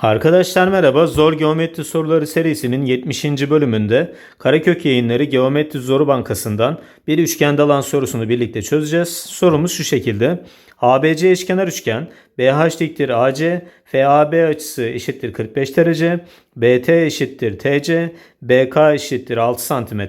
Arkadaşlar merhaba. Zor Geometri Soruları serisinin 70. bölümünde Karakök Yayınları Geometri Zoru Bankası'ndan bir üçgende alan sorusunu birlikte çözeceğiz. Sorumuz şu şekilde. ABC eşkenar üçgen, BH diktir AC, FAB açısı eşittir 45 derece, BT eşittir TC, BK eşittir 6 cm,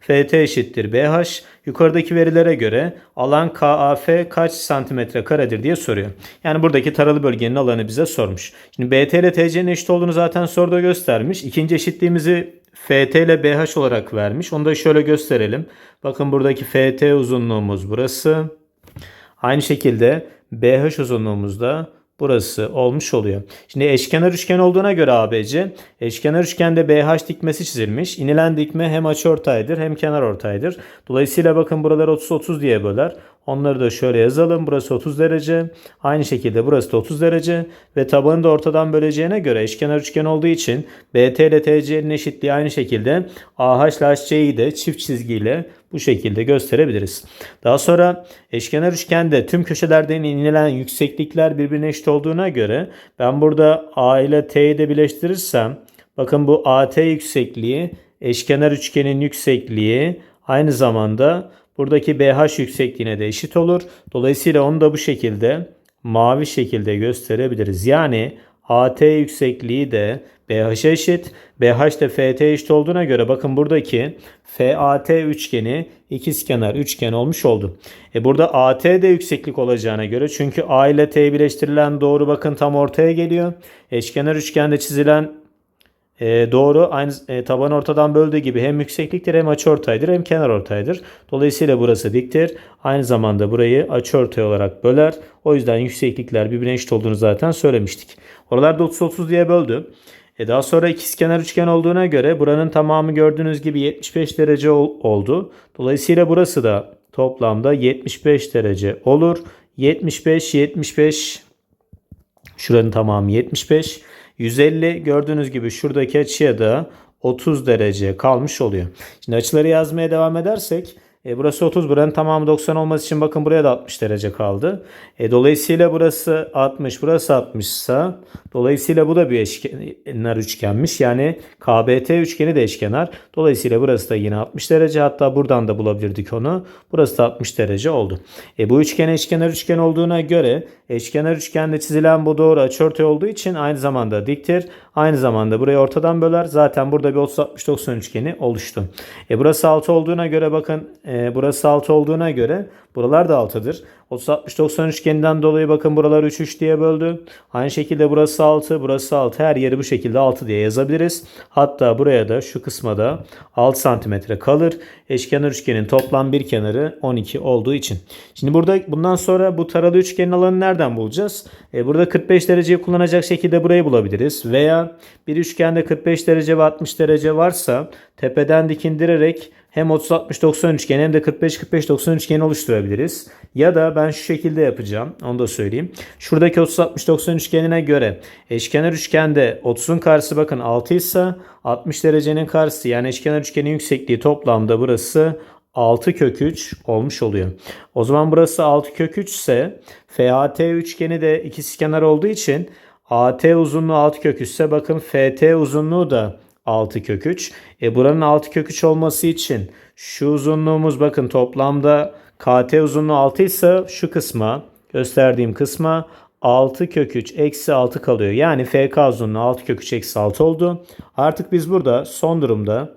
FT eşittir BH. Yukarıdaki verilere göre alan KAF kaç santimetre karedir diye soruyor. Yani buradaki taralı bölgenin alanı bize sormuş. Şimdi BT ile TC'nin eşit olduğunu zaten soruda göstermiş. İkinci eşitliğimizi FT ile BH olarak vermiş. Onu da şöyle gösterelim. Bakın buradaki FT uzunluğumuz burası. Aynı şekilde BH uzunluğumuz da burası olmuş oluyor. Şimdi eşkenar üçgen olduğuna göre ABC, eşkenar üçgende BH dikmesi çizilmiş. İnilen dikme hem açıortaydır hem kenar ortaydır. Dolayısıyla bakın buralar 30-30 diye böler. Onları da şöyle yazalım. Burası 30 derece. Aynı şekilde burası da 30 derece. Ve tabanı da ortadan böleceğine göre eşkenar üçgen olduğu için BT ile TC'nin eşitliği aynı şekilde AH ile HC'yi de çift çizgiyle bu şekilde gösterebiliriz. Daha sonra eşkenar üçgende tüm köşelerden inilen yükseklikler birbirine eşit olduğuna göre ben burada A ile T'yi de birleştirirsem bakın bu AT yüksekliği eşkenar üçgenin yüksekliği aynı zamanda buradaki BH yüksekliğine de eşit olur. Dolayısıyla onu da bu şekilde mavi şekilde gösterebiliriz. Yani AT yüksekliği de BH'e eşit. BH de FT eşit olduğuna göre bakın buradaki FAT üçgeni ikizkenar üçgen olmuş oldu. E burada AT de yükseklik olacağına göre çünkü A ile T birleştirilen doğru bakın tam ortaya geliyor. Eşkenar üçgende çizilen e, doğru aynı e, taban ortadan böldüğü gibi hem yüksekliktir hem açıortaydır hem kenar ortaydır. Dolayısıyla burası diktir. Aynı zamanda burayı açıortay olarak böler. O yüzden yükseklikler birbirine eşit olduğunu zaten söylemiştik. Oralarda 30-30 diye böldü. E daha sonra ikizkenar üçgen olduğuna göre buranın tamamı gördüğünüz gibi 75 derece ol- oldu. Dolayısıyla burası da toplamda 75 derece olur. 75 75 Şuranın tamamı 75. 150 gördüğünüz gibi şuradaki açıya da 30 derece kalmış oluyor. Şimdi açıları yazmaya devam edersek e, burası 30 buranın tamamı 90 olması için bakın buraya da 60 derece kaldı. E, dolayısıyla burası 60 burası 60 ise dolayısıyla bu da bir eşkenar üçgenmiş. Yani KBT üçgeni de eşkenar. Dolayısıyla burası da yine 60 derece hatta buradan da bulabilirdik onu. Burası da 60 derece oldu. E, bu üçgen eşkenar üçgen olduğuna göre eşkenar üçgende çizilen bu doğru açıortay olduğu için aynı zamanda diktir. Aynı zamanda burayı ortadan böler. Zaten burada bir 30-60-90 üçgeni oluştu. E, burası 6 olduğuna göre bakın e, burası 6 olduğuna göre buralar da 6'dır. 30-60-90 üçgeninden dolayı bakın buralar 3-3 diye böldü. Aynı şekilde burası 6, burası 6. Her yeri bu şekilde 6 diye yazabiliriz. Hatta buraya da şu kısma da 6 santimetre kalır. Eşkenar üçgenin toplam bir kenarı 12 olduğu için. Şimdi burada bundan sonra bu taralı üçgenin alanı nereden bulacağız? E, burada 45 dereceyi kullanacak şekilde burayı bulabiliriz. Veya bir üçgende 45 derece ve 60 derece varsa tepeden dikindirerek hem 30-60-90 üçgen hem de 45-45-90 üçgeni oluşturabiliriz. Ya da ben şu şekilde yapacağım. Onu da söyleyeyim. Şuradaki 30-60-90 üçgenine göre eşkenar üçgende 30'un karşısı bakın 6 ise 60 derecenin karşısı yani eşkenar üçgenin yüksekliği toplamda burası 6 kök 3 olmuş oluyor. O zaman burası 6 kök 3 ise FAT üçgeni de ikizkenar olduğu için AT uzunluğu 6 kök 3 ise bakın FT uzunluğu da 6 kök 3. E buranın 6 kök 3 olması için şu uzunluğumuz bakın toplamda KT uzunluğu 6 ise şu kısma gösterdiğim kısma 6 kök 3 eksi 6 kalıyor. Yani FK uzunluğu 6 kök 3 eksi 6 oldu. Artık biz burada son durumda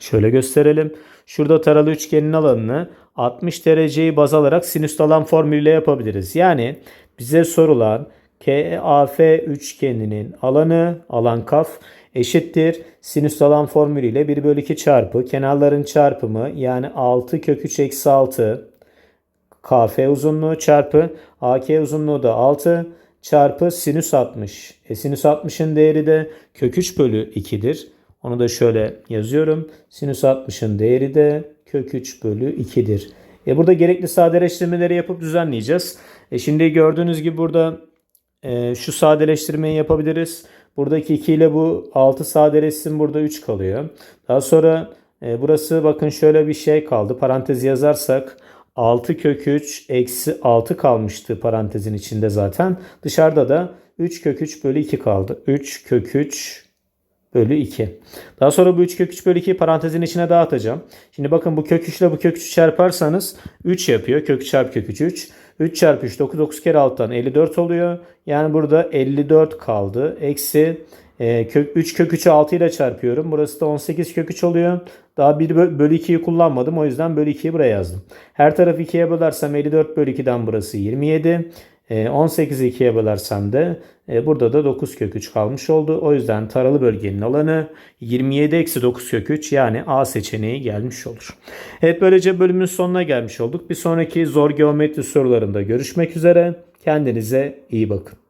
şöyle gösterelim. Şurada taralı üçgenin alanını 60 dereceyi baz alarak sinüs alan formülüyle yapabiliriz. Yani bize sorulan KAF üçgeninin alanı alan kaf eşittir. Sinüs alan formülüyle 1 bölü 2 çarpı kenarların çarpımı yani 6 kök 3 eksi 6 KF uzunluğu çarpı AK uzunluğu da 6 çarpı sinüs 60. E, sinüs 60'ın değeri de kök 3 bölü 2'dir. Onu da şöyle yazıyorum. Sinüs 60'ın değeri de kök 3 bölü 2'dir. E, burada gerekli sadeleştirmeleri yapıp düzenleyeceğiz. E, şimdi gördüğünüz gibi burada e, şu sadeleştirmeyi yapabiliriz. Buradaki 2 ile bu 6 sadeleşsin burada 3 kalıyor. Daha sonra e, burası bakın şöyle bir şey kaldı. Parantez yazarsak 6 kök 3 eksi 6 kalmıştı parantezin içinde zaten. Dışarıda da 3 kök 3 bölü 2 kaldı. 3 kök 3 bölü 2. Daha sonra bu 3 kök 3 bölü 2'yi parantezin içine dağıtacağım. Şimdi bakın bu kök 3 ile bu kök 3'ü çarparsanız 3 yapıyor. Kök 3 çarpı kök 3 3. 3 çarpı 3 9 9 kere 6'dan 54 oluyor. Yani burada 54 kaldı. Eksi e, kök 3 kök 3'ü 6 ile çarpıyorum. Burası da 18 kök 3 oluyor. Daha 1 bö- bölü 2'yi kullanmadım. O yüzden bölü 2'yi buraya yazdım. Her tarafı 2'ye bölersem 54 bölü 2'den burası 27. E, 18'i 2'ye bölersem de e, burada da 9 kök 3 kalmış oldu. O yüzden taralı bölgenin alanı 27 eksi 9 kök 3 yani A seçeneği gelmiş olur. Evet böylece bölümün sonuna gelmiş olduk. Bir sonraki zor geometri sorularında görüşmek üzere. Kendinize iyi bakın.